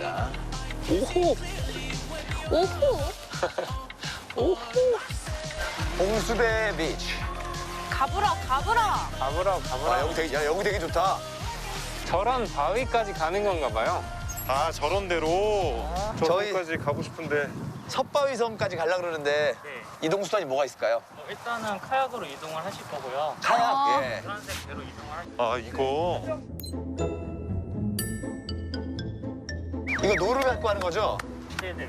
갑니다. 오호. 오호. 오호. 홍수대 비치. 가브라 가브라. 가보라 아, 가보라. 여기 되게, 야, 여기 되게 좋다. 저런 바위까지 가는 건가 봐요. 아 저런 데로 저희- 저기까지 가고 싶은데 섭바위섬까지 가려고 그러는데 네. 이동 수단이 뭐가 있을까요? 어, 일단은 카약으로 이동을 하실 거고요. 카약. 아. 예. 노란색 배로 이동을 할아 이거 이거 노루 갖고 하는 거죠? 네네.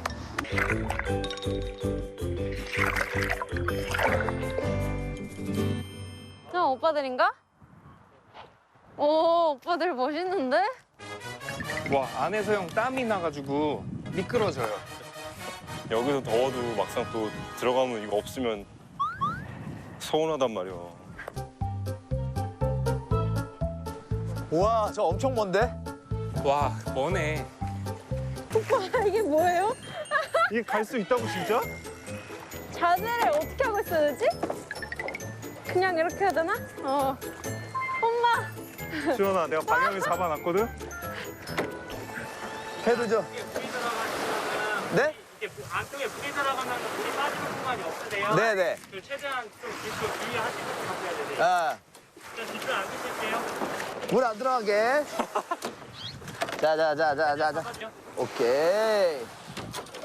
저 오빠들인가? 오 오빠들 멋있는데? 와 안에서 형 땀이 나가지고 미끄러져요. 여기서 더워도 막상 또 들어가면 이거 없으면 서운하단 말이야. 우와, 저 엄청 먼데? 와 머네. 아, 이게 뭐예요? 이게 갈 수 있다고 진짜? 자세를 어떻게 하고 있어야 되지? 그냥 이렇게 해야 되나? 어. 엄마. 수연아 내가 방향을 잡아놨거든? 해도죠. 물이 들어가시면 네? 이게 물- 안쪽에 물이 들어가면 물이 빠지는 공간이 없으세요. 네네. 그 최대한 좀 뒤쪽 주의하시고 가셔야 되세요. 아, 저 뒤쪽 안 드실게요. 물 안 들어가게. 자, 자, 자, 자, 자, 자. 하죠. 오케이.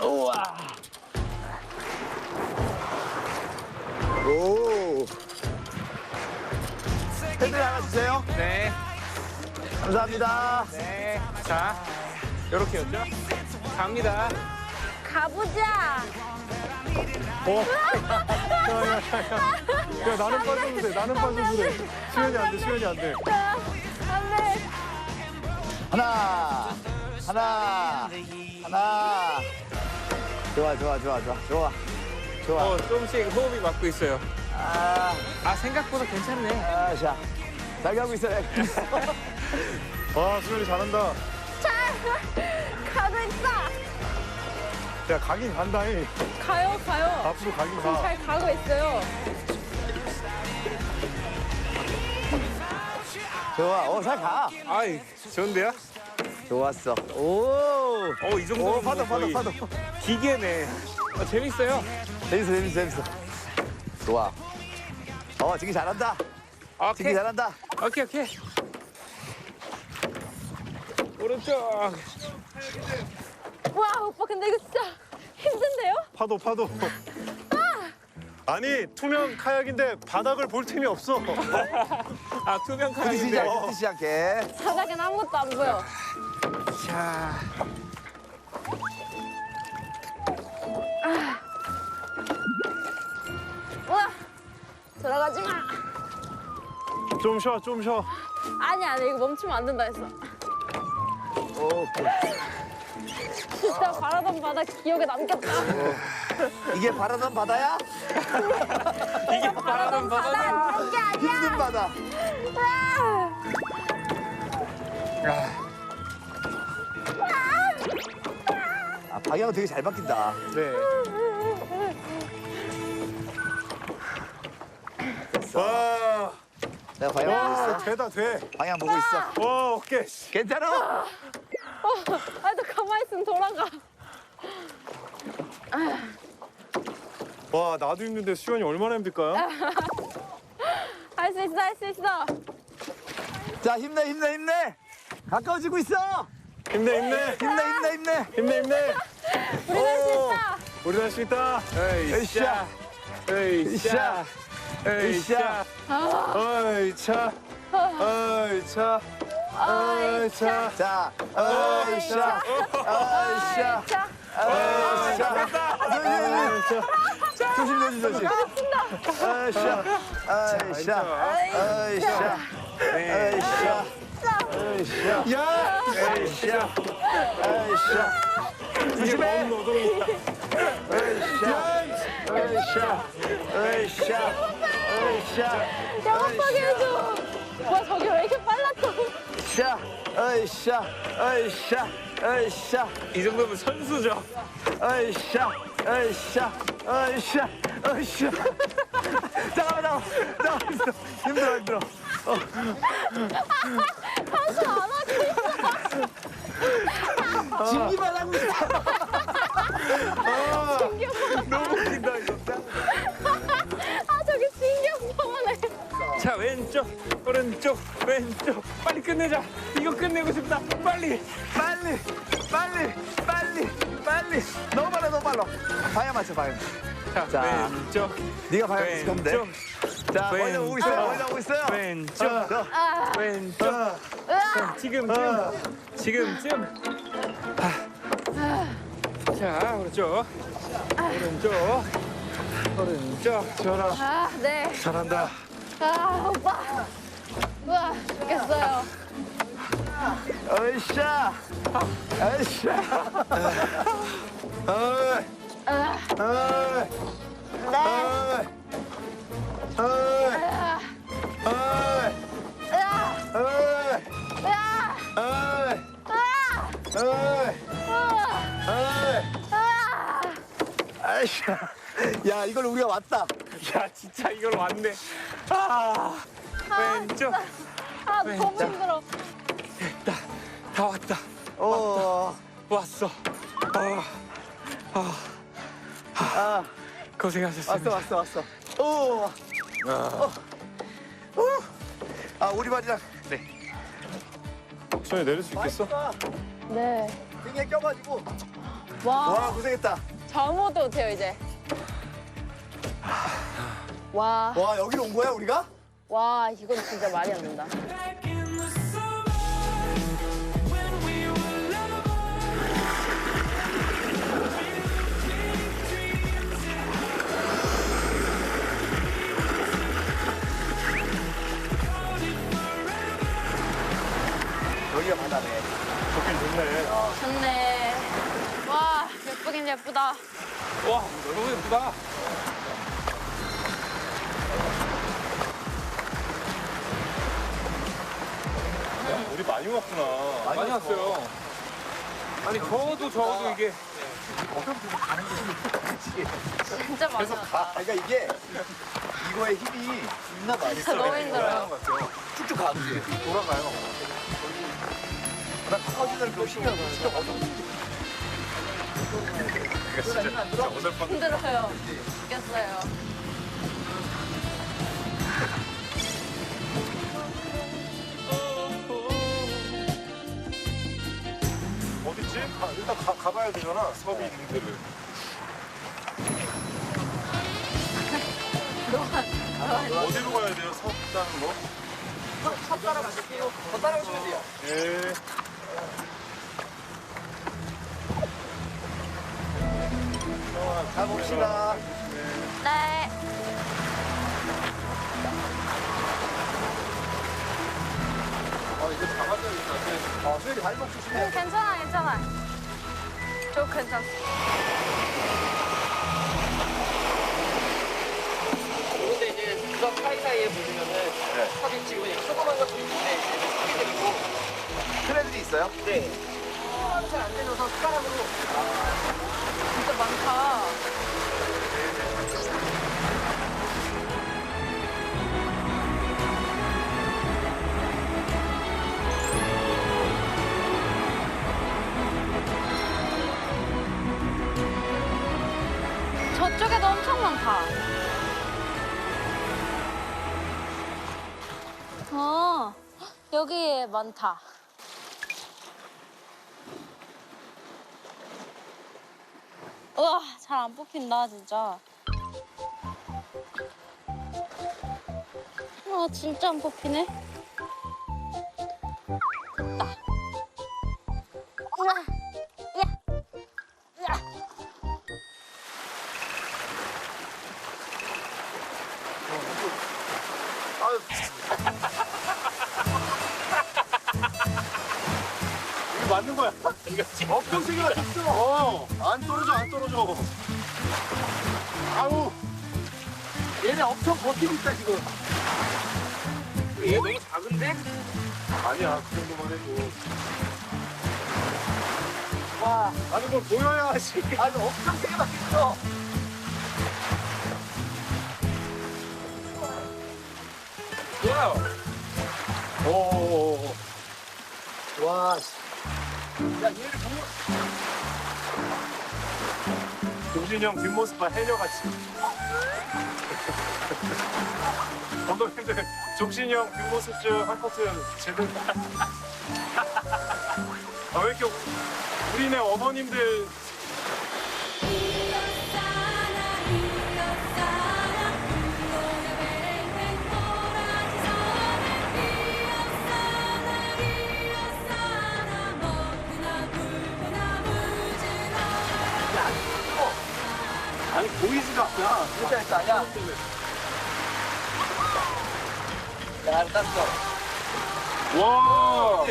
우와. 오. 핸들 하나 주세요. 네. 감사합니다. 네. 자 이렇게였죠? 갑니다. 가보자. 어? 야 나는 빠져도 돼 나는 빠져도 돼 수연이 안 돼 수연이 안돼 자, 안돼. 하나, 하나, 하나. 좋아, 좋아, 좋아, 좋아, 좋아, 좋아. 어 조금씩 호흡이 맞고 있어요. 아, 아 생각보다 괜찮네. 아, 자, 잘 가고 있어. 잘 가고 있어. 와 수연이 잘한다 잘 가고 있어. 야 가긴 간다 이 가요 가요. 앞으로 가긴 지금 가 잘 가고 있어요. 좋아, 어, 잘 가. 아이 좋은데요? 좋았어. 오, 어 이 정도면 오, 파도, 뭐 거의 파도, 파도. 기계네. 어, 재밌어요. 재밌어, 재밌어, 재밌어. 좋아. 어, 지기 잘한다. 지기 오케이. 잘한다. 오케이 오케이. 오른쪽. 와 오빠 근데 이거 진짜 힘든데요? 파도 파도 아니 투명 카약인데 바닥을 볼 틈이 없어 아 투명 부딪히지 카약인데. 않게, 부딪히지 않게. 바닥엔 아무것도 안 보여. 자. 와 들어가지 마. 좀 쉬어 좀 쉬어 아니 아니 이거 멈추면 안 된다 했어. 진짜 바라던 바다 기억에 남겼다. 이게 바라던 바다야? 이게 바라던 바다. 바다 이런 게 아니야. 힘든 바다. 아, 방향 되게 잘 바뀐다. 네. 와, 내가 방향 보고 와 있어. 되다 돼. 방향 보고 있어. 와 오케이. 괜찮아? 아또 가만히 있으면 돌아가. 와 나도 힘든데 수연이 얼마나 힘들까요? 할 수 있어 할 수 있어. 자, 힘내, 힘내, 힘내. 가까워지고 있어. 힘내 힘내 힘내, 힘내, 힘내. 힘내 힘내. 우리 할수 오. 있다. 우리 할수 있다. 으쌰. 으쌰. 으쌰. 어이 차. 어이 차. 어이 차. 자, 어이샤, 어이샤, 자, 어이샤. 조심, 조심, 조심. 어이샤, 어이샤, 어이샤, 어이샤, 어이샤, 야. 어이샤, 어이샤. 조심해. 어이샤, 어이샤, 어이샤, 어이샤. 영업하게 해줘. 와 저기 왜 이렇게 또. 샤, 어이샤, 어이샤, 어이샤, 이 정도면 선수죠. 어이샤, 어이샤, 어이샤, 어이샤. 잠깐만, 잠깐만, 잠깐만. 힘들어, 힘들어. 한숨 안 하고 진기만 하고 있어. 너무 웃긴다 이거. 아 오빠만 해. 자 왼쪽 오른쪽 왼쪽 빨리 끝내자. 이거 끝내고 싶다. 빨리. 빨리, 빨리, 빨리, 빨리. 너무 빨라, 너무 빨라. 방향 맞춰, 방향. 자, 자. 왼쪽 네가 방향 맞추면 돼. 왼쪽 자, 먼저 오고 있어요, 왼쪽. 먼저 오고 있어요. 왼쪽 어, 너. 아, 왼쪽 어, 자, 지금쯤 지금쯤 아. 자 오른쪽 오른쪽 오른쪽 전화. 아, 네. 잘한다. 아, 오빠. 우와, 죽겠어요. 으쌰. 으쌰. 어이, 아, 어이, 네. 어이, 어이, 아, 어이, 아이샤. 야, 이걸 우리가 왔다. 야 진짜 이걸 왔네 아 왼쪽 아, 너무 왼쪽. 힘들어. 다 왔다 어, 왔어 아, 아 아, 고생하셨습니다 왔어, 왔어, 왔어. 오, 어, 어. 아, 우리 말이랑. 네. 손에 내릴 수 있겠어? 네. 등에 껴가지고. 와, 와, 고생했다. 잠옷도 못해요, 이제. 와, 와, 여기로 온 거야, 우리가? 와, 이건 진짜 말이 안 된다. 여기가 바다네. 좋긴 좋네. 좋네. 와, 예쁘긴 예쁘다. 와 너무 예쁘다 우리 많이 왔구나. 많이 왔어요 아니 저어도 저어도 이게 진짜 많이. 아, 그러니까 이게 이거의 힘이 있나 봐. 진짜 너무 힘들어요. 쭉쭉 가. 그지? 돌아가요. 나 커지는 그 신경 진짜 어 려워. 힘들어요. 죽겠어요. 어딨지? 아, 일단 가, 가봐야 되잖아. 섭이 있는 데를. 어디로 가야 돼요? 섭 있다는 거? 차 따라가실게요. 더 따라오시면 돼요. 예. 봅시다. 네. 어, 이제 잡아줘야겠다. 어, 수현이 발목 조심해. 괜찮아, 괜찮아. 저 괜찮아. 근데 이제 구석 사이사이에 보시면은 컵이 지금 그냥 조그만 것도 있는데 이제 크게 되고 트레들이 있어요? 네. 잘안 되면서 숟가락으로 진짜 많다. 많다. 우와, 잘 안 뽑힌다, 진짜. 아, 진짜 안 뽑히네. 맞췄어. 어, 안 떨어져, 안 떨어져. 아우. 얘네 엄청 버티고 있다, 지금. 얘 너무 작은데? 아니야, 그 정도만 해도. 와, 아니, 뭘 보여야 하지. 아니, 엄청 세게 맞겠어. 좋아요 오. 와, 씨. 야, 얘를 보고. 동준이 형 뒷모습 봐, 해녀같이. 감독님들, 정신이 형 뒷모습 좀 한 커튼 제대로. 아, 왜 이렇게 우리네 어머님들 보이지가 않아. 진짜 했다, 야. 야, 땄어. 와. 오.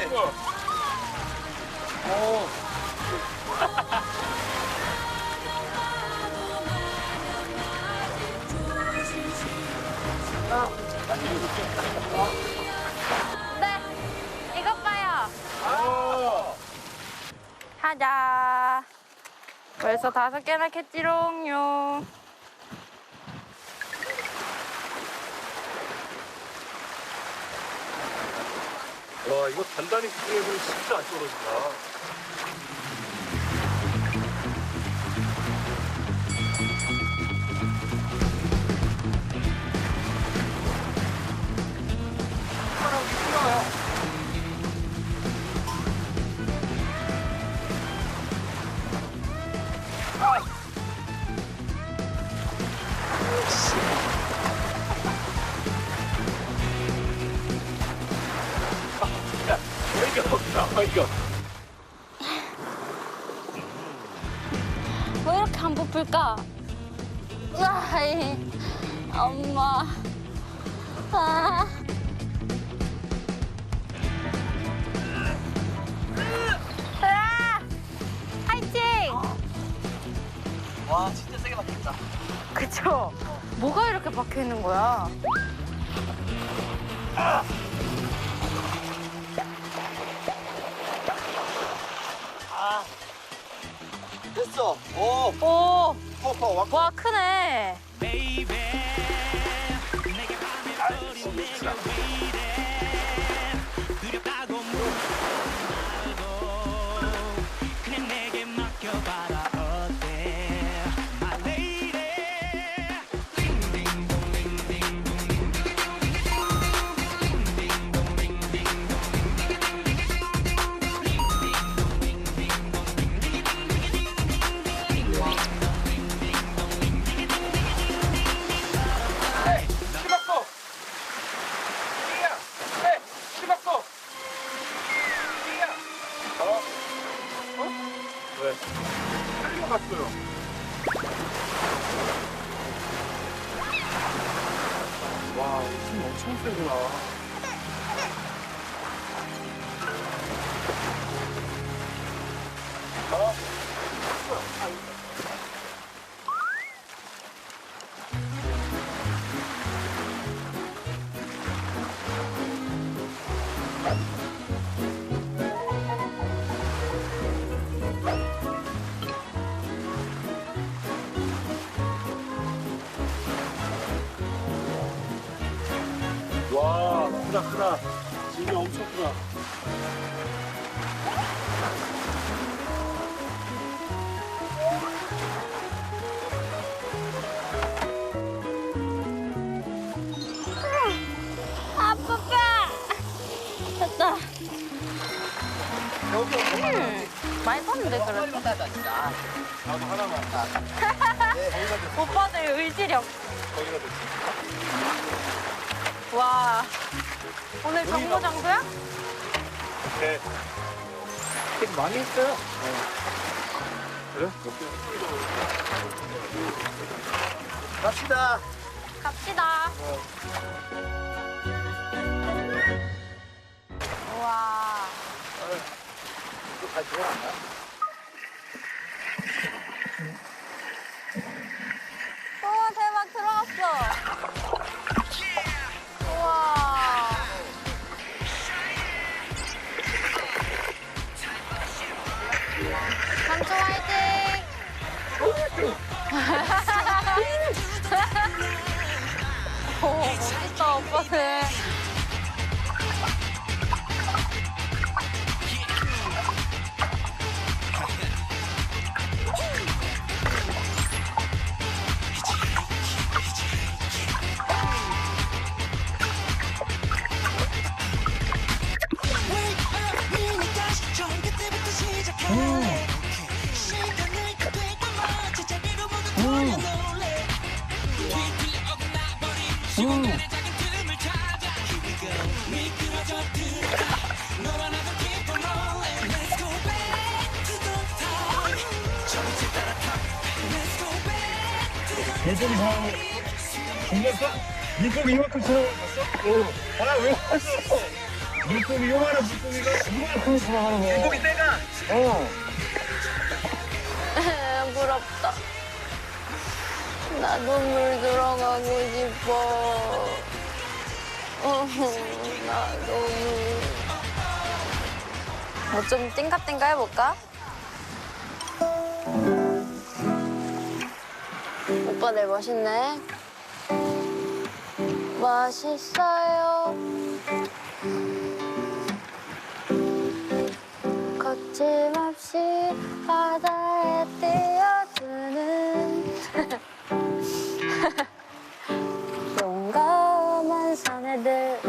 네, 이것 봐요. 아. 하자. 벌써 다섯 개나 캤지롱요. 와 이거 단단히 구부려서 진짜 안 떨어진다. 그쵸? 뭐가 이렇게 박혀 있는 거야? 됐어. 오, 오, 퍼퍼, 와. 와 크네. 치박고. 크다, 크다. 짐이 엄청 크다. 아빠빠. 됐다. 여기 음, 많이 떴는데 그래도. 빨리 진짜. 나도 하나만. 오빠들 의지력. 거기가 됐어. 와. 오늘 정모장도야? 네. 되게 많이 했어요. 그래? 갑시다. 갑시다. 우와. 이거 잘 들어 죽였어? 물고기 이만큼 지나가고 갔어? 아왜 갔어? 물고기 요만한 물고기가 이만큼 지나가는 거야 물고기 떼가? 어 부럽다. 나도 물 들어가고 싶어. 어, 나도 물. 뭐좀 띵가띵가 해볼까? 오빠 내 멋있네. 멋있어요. 거침없이 바다에 뛰어드는 용감한 사내들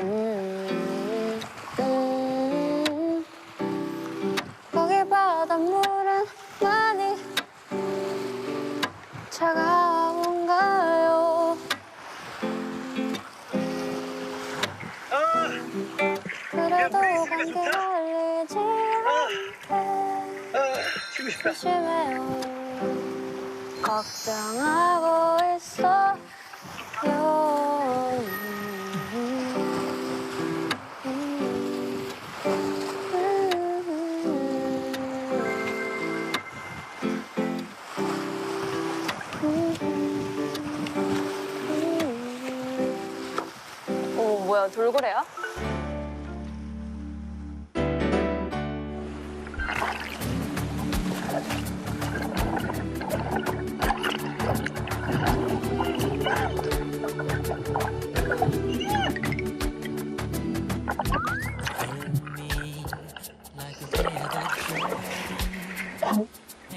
음, 음. 차가 걸리지 않게. 조심해요. 걱정하고 있어요. 오 뭐야 돌고래야?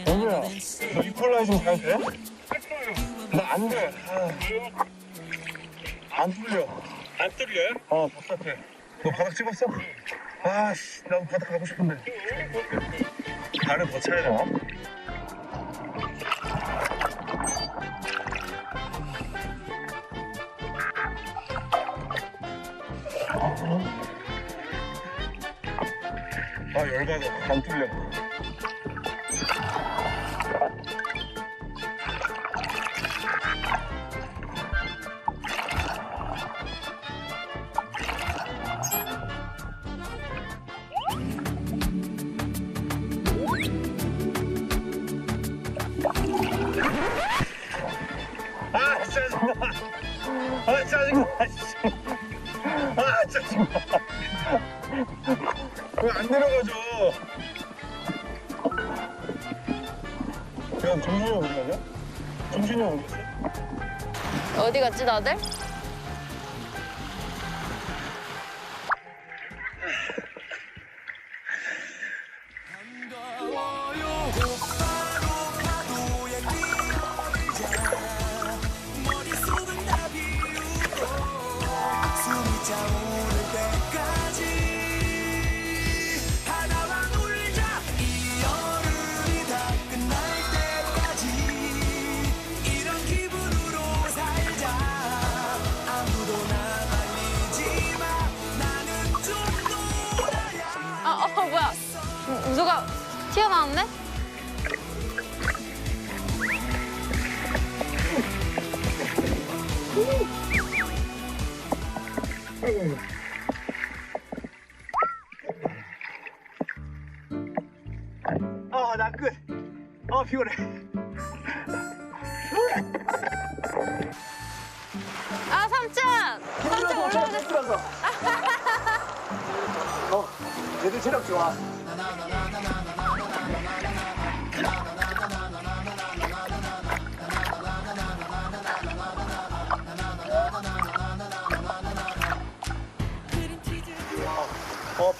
여보야 너 이퀄라이징 잘 돼? 나 안 돼. 아. 안 뚫려. 안 뚫려요? 어, 답답해. 너 바닥 찍었어? 아씨, 나도 바닥 가고 싶은데. 발을 더 차야 되나? 아, 열받아. 안뚫 야 정신이 어디 가냐? 정신이 어디 갔어? 어디 갔지 다들? 튀어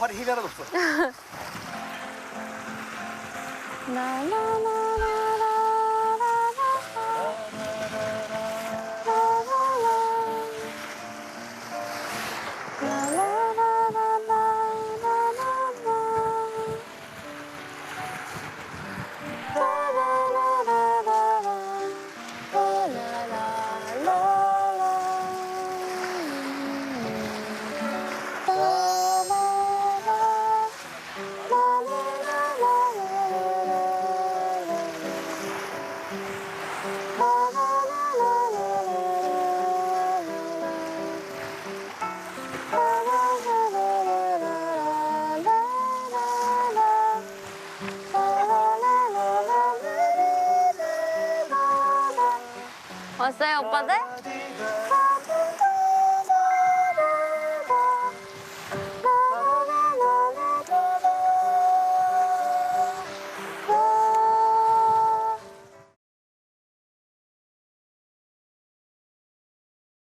팔에 힘이 하나도 없어. 왔어요, 오빠들?